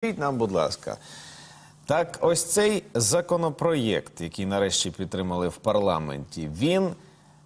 Скажіть нам, будь ласка, так ось цей законопроєкт, який нарешті підтримали в парламенті, він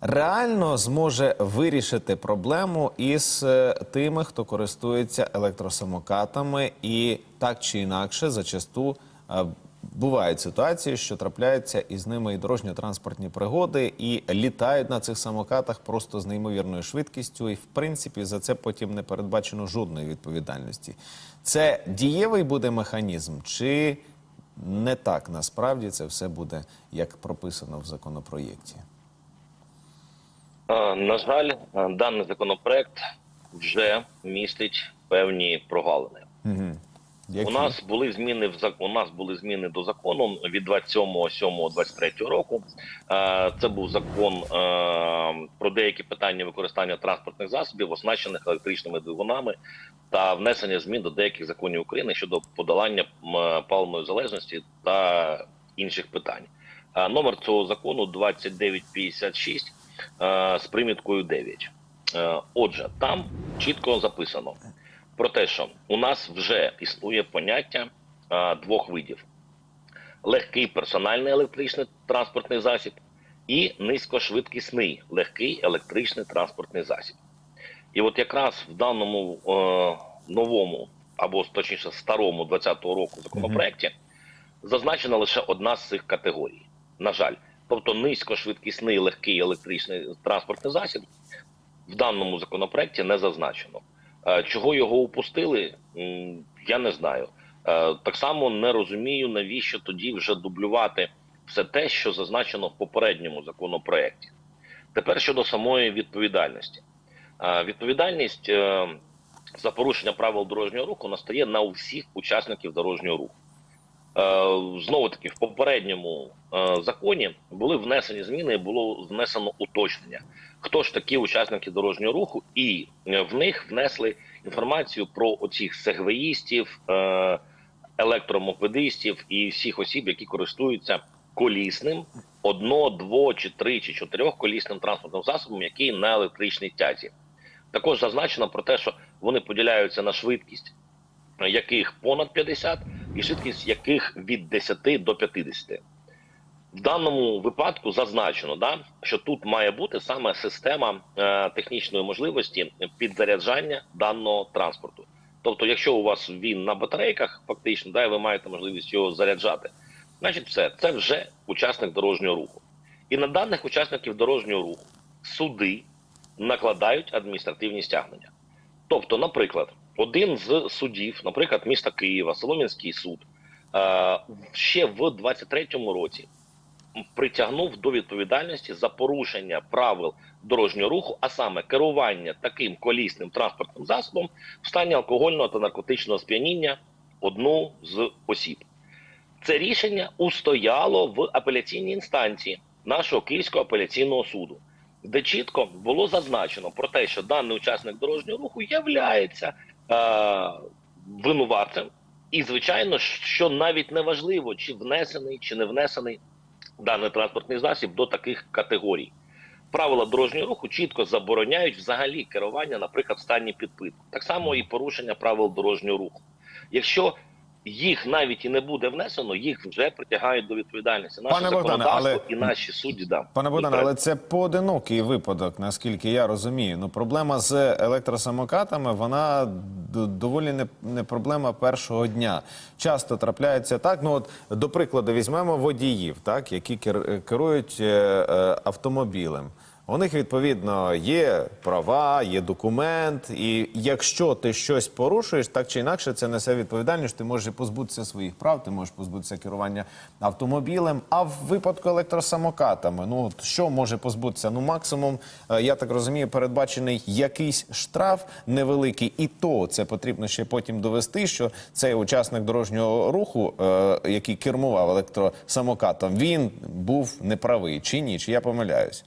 реально зможе вирішити проблему із е, тими, хто користується електросамокатами, і так чи інакше зачасту е, бувають ситуації, що трапляються із ними і дорожньо-транспортні пригоди, і літають на цих самокатах просто з неймовірною швидкістю, і в принципі за це потім не передбачено жодної відповідальності. Це дієвий буде механізм, чи не так насправді це все буде як прописано в законопроєкті? На жаль, даний законопроект вже містить певні прогалини. Угу. У нас були зміни в у нас були зміни до закону від 27.07.23 року. Е, Це був закон е, про деякі питання використання транспортних засобів, оснащених електричними двигунами, та внесення змін до деяких законів України щодо подолання паливної залежності та інших питань. Е, Номер цього закону 2956 е, з приміткою 9. Е, Отже, там чітко записано про те, що у нас вже існує поняття а, двох видів: легкий персональний електричний транспортний засіб і низькошвидкісний легкий електричний транспортний засіб. І от якраз в даному е, новому або точніше старому 20-го року законопроекті зазначена лише одна з цих категорій. На жаль, тобто низькошвидкісний легкий електричний транспортний засіб в даному законопроекті не зазначено. Е, Чого його упустили, я не знаю. Е, Так само не розумію, навіщо тоді вже дублювати все те, що зазначено в попередньому законопроекті. Тепер щодо самої відповідальності. Е, Відповідальність за порушення правил дорожнього руху настає на усіх учасників дорожнього руху. Знову таки, в попередньому законі були внесені зміни, було внесено уточнення, хто ж такі учасники дорожнього руху, і е, в них внесли інформацію про оцих сегвеїстів, е, електромопедистів і всіх осіб, які користуються колісним одно, дво, чи три, чи чотирьохколісним транспортним засобом, який на електричній тязі. Також зазначено про те, що вони поділяються на швидкість, яких понад 50, і швидкість яких від 10 до 50. В даному випадку зазначено, да, що тут має бути саме система е, технічної можливості підзаряджання даного транспорту. Тобто, якщо у вас він на батарейках, фактично, да, ви маєте можливість його заряджати, значить, все це вже учасник дорожнього руху. І на даних учасників дорожнього руху суди накладають адміністративні стягнення. Тобто, наприклад, один з судів, наприклад, міста Києва, Солом'янський суд, е, ще в 23-му році притягнув до відповідальності за порушення правил дорожнього руху, а саме керування таким колісним транспортним засобом в стані алкогольного та наркотичного сп'яніння одну з осіб. Це рішення устояло в апеляційній інстанції нашого Київського апеляційного суду, де чітко було зазначено про те, що даний учасник дорожнього руху являється е, винуватцем, і звичайно, що навіть не важливо, чи внесений, чи не внесений даний транспортний засіб до таких категорій. Правила дорожнього руху чітко забороняють взагалі керування, наприклад, в стані підпитку. Так само і порушення правил дорожнього руху. Якщо їх навіть і не буде внесено, їх вже притягають до відповідальності. Наше Пане Богдане, але- і наші судді да Пане Богдане, але це поодинокий випадок, наскільки я розумію. Ну, проблема з електросамокатами, вона доволі не, не проблема першого дня. Часто трапляється так. Ну, от, до прикладу, візьмемо водіїв, так, які кер- керують е, е, автомобілем. У них відповідно є права, є документ, і якщо ти щось порушуєш, так чи інакше це несе відповідальність. Ти можеш позбутися своїх прав, ти можеш позбутися керування автомобілем. А в випадку електросамокатами, ну що може позбутися? Ну максимум, е, я так розумію, передбачений якийсь штраф невеликий, і то це потрібно ще потім довести, що цей учасник дорожнього руху, е, який кермував електросамокатом, він був неправий чи ні? Чи я помиляюсь?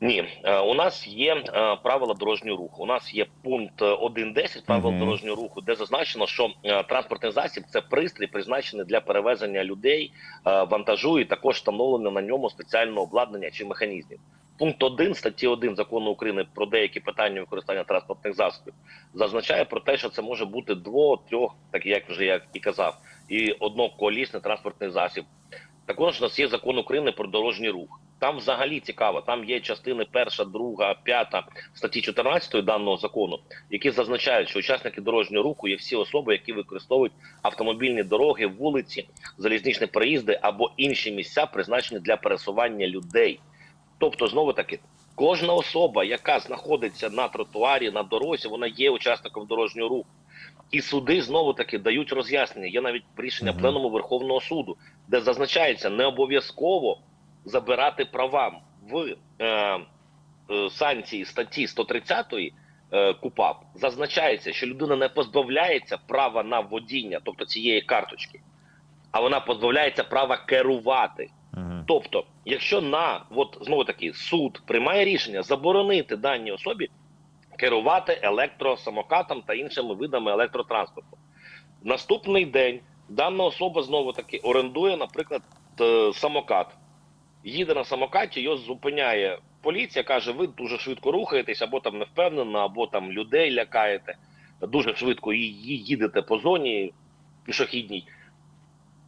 Ні, Е, у нас є е, правила дорожнього руху. У нас є пункт е, 1.10 правил Мгм. дорожнього руху, де зазначено, що е, транспортний засіб це пристрій, призначений для перевезення людей, е, вантажу і також встановлено на ньому спеціальне обладнання чи механізмів. Пункт 1 статті 1 закону України про деякі питання використання транспортних засобів зазначає про те, що це може бути дво, трьох, так як вже я і казав, і одноколісний транспортний засіб. Також у нас є закон України про дорожній рух. Там взагалі цікаво. Там є частини перша, друга, п'ята статті 14 даного закону, які зазначають, що учасники дорожнього руху є всі особи, які використовують автомобільні дороги, вулиці, залізничні переїзди або інші місця, призначені для пересування людей. Тобто, знову таки, кожна особа, яка знаходиться на тротуарі, на дорозі, вона є учасником дорожнього руху. І суди знову таки дають роз'яснення. Є навіть рішення пленуму Верховного суду, де зазначається не обов'язково забирати права в е, е, санкції статті 130 е, КУПАП. Зазначається, що людина не позбавляється права на водіння, тобто цієї карточки, а вона позбавляється права керувати. Тобто, якщо на от знову таки суд приймає рішення заборонити даній особі керувати електросамокатом та іншими видами електротранспорту, наступний день дана особа знову таки орендує, наприклад, е, самокат. Їде на самокаті, його зупиняє поліція, каже: ви дуже швидко рухаєтесь, або там не впевнено, або там людей лякаєте. Дуже швидко їдете по зоні пішохідній.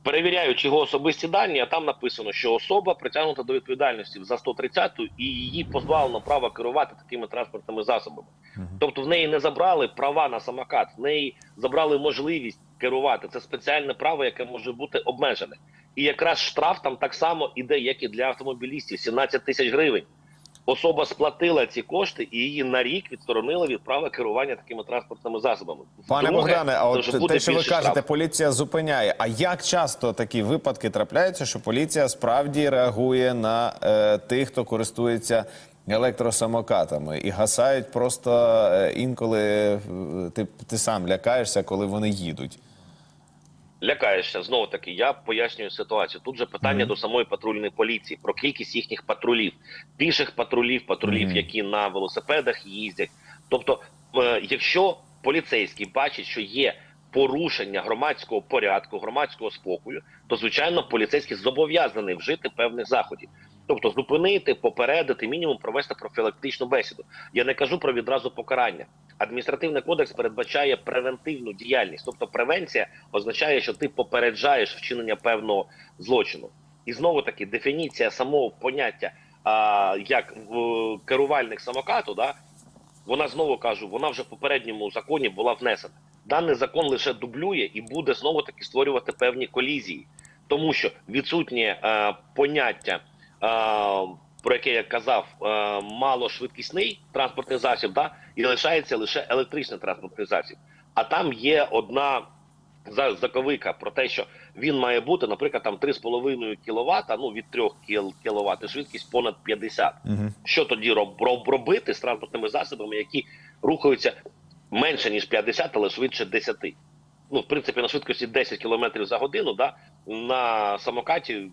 Перевіряють його особисті дані, а там написано, що особа притягнута до відповідальності за 130 і її позбавлено права керувати такими транспортними засобами. Тобто в неї не забрали права на самокат, в неї забрали можливість керувати. Це спеціальне право, яке може бути обмежене. І якраз штраф там так само іде, як і для автомобілістів 17 тисяч гривень. Особа сплатила ці кошти і її на рік відсторонили від права керування такими транспортними засобами. Пане Друге, Богдане, а от те, що ви кажете, штраф. поліція зупиняє. А як часто такі випадки трапляються, що поліція справді реагує на е, тих, хто користується електросамокатами і гасають просто е, інколи е, ти, ти сам лякаєшся, коли вони їдуть. Лякаєшся знову таки. Я пояснюю ситуацію. Тут же питання Мгм. до самої патрульної поліції про кількість їхніх патрулів, піших патрулів, патрулів, Мгм. які на велосипедах їздять. Тобто, е, якщо поліцейський бачить, що є порушення громадського порядку, громадського спокою, то звичайно поліцейський зобов'язаний вжити певних заходів. Тобто зупинити, попередити, мінімум провести профілактичну бесіду. Я не кажу про відразу покарання. Адміністративний кодекс передбачає превентивну діяльність, тобто превенція означає, що ти попереджаєш вчинення певного злочину. І знову таки дефініція самого поняття а, як в, керувальник самокату, да, вона знову кажу, вона вже в попередньому законі була внесена. Даний закон лише дублює і буде знову таки створювати певні колізії, тому що відсутнє е, поняття, е, про яке я казав, е, малошвидкісний транспортний засіб, да, і лишається лише електричний транспортний засіб. А там є одна заковика про те, що він має бути, наприклад, там 3,5 кВт, ну від 3 кВт, швидкість понад 50 Угу. що тоді роб, роб, робити з транспортними засобами, які рухаються менше ніж 50, але швидше 10. Ну, в принципі, на швидкості 10 км за годину, да, на самокаті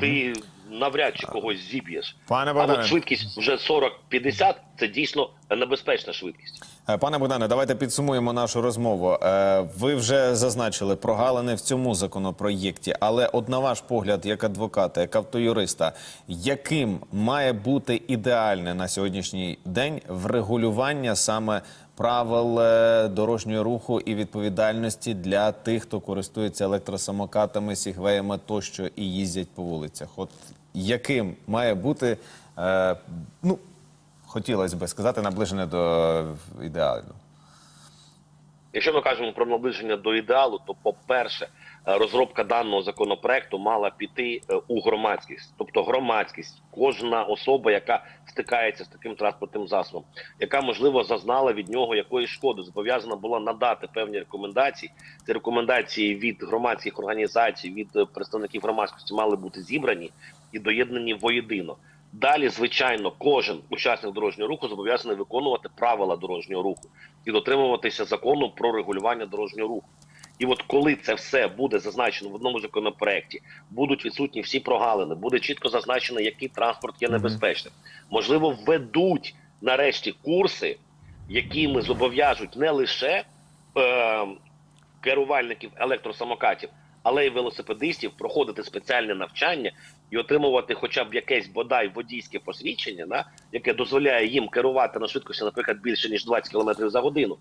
ти навряд чи когось зіб'єш. Пане А от швидкість вже 40-50 це дійсно небезпечна швидкість. Е, Пане Богдане, давайте підсумуємо нашу розмову. Е, Ви вже зазначили прогалини в цьому законопроєкті, але от на ваш погляд, як адвоката, як автоюриста, яким має бути ідеальне на сьогоднішній день врегулювання саме правил е, дорожнього руху і відповідальності для тих, хто користується електросамокатами, сігвеями тощо і їздять по вулицях? От яким має бути ну хотілося би сказати, наближене до ідеалу. Якщо ми кажемо про наближення до ідеалу, то по-перше, е, розробка даного законопроекту мала піти е, у громадськість, тобто громадськість, кожна особа, яка стикається з таким транспортним засобом, яка можливо зазнала від нього якоїсь шкоди, зобов'язана була надати певні рекомендації. Ці рекомендації від громадських організацій, від е, представників громадськості мали бути зібрані і доєднані воєдино. Далі, звичайно, кожен учасник дорожнього руху зобов'язаний виконувати правила дорожнього руху і дотримуватися закону про регулювання дорожнього руху. І от коли це все буде зазначено в одному законопроекті, будуть відсутні всі прогалини, буде чітко зазначено, який транспорт є небезпечним. Можливо, введуть нарешті курси, якими зобов'яжуть не лише е, керувальників електросамокатів, але й велосипедистів проходити спеціальне навчання і отримувати хоча б якесь бодай водійське посвідчення, да, яке дозволяє їм керувати на швидкості, наприклад, більше ніж 20 км за годину.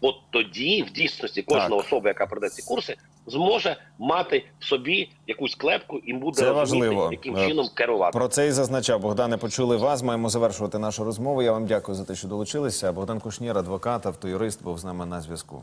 От тоді, в дійсності, кожна Так. особа, яка пройде ці курси, зможе мати в собі якусь клепку і буде Це розуміти, важливо. яким Е, чином керувати. Про це і зазначав Богдане. Почули вас. Маємо завершувати нашу розмову. Я вам дякую за те, що долучилися. Богдан Кушнір, адвокат, автоюрист, був з нами на зв'язку.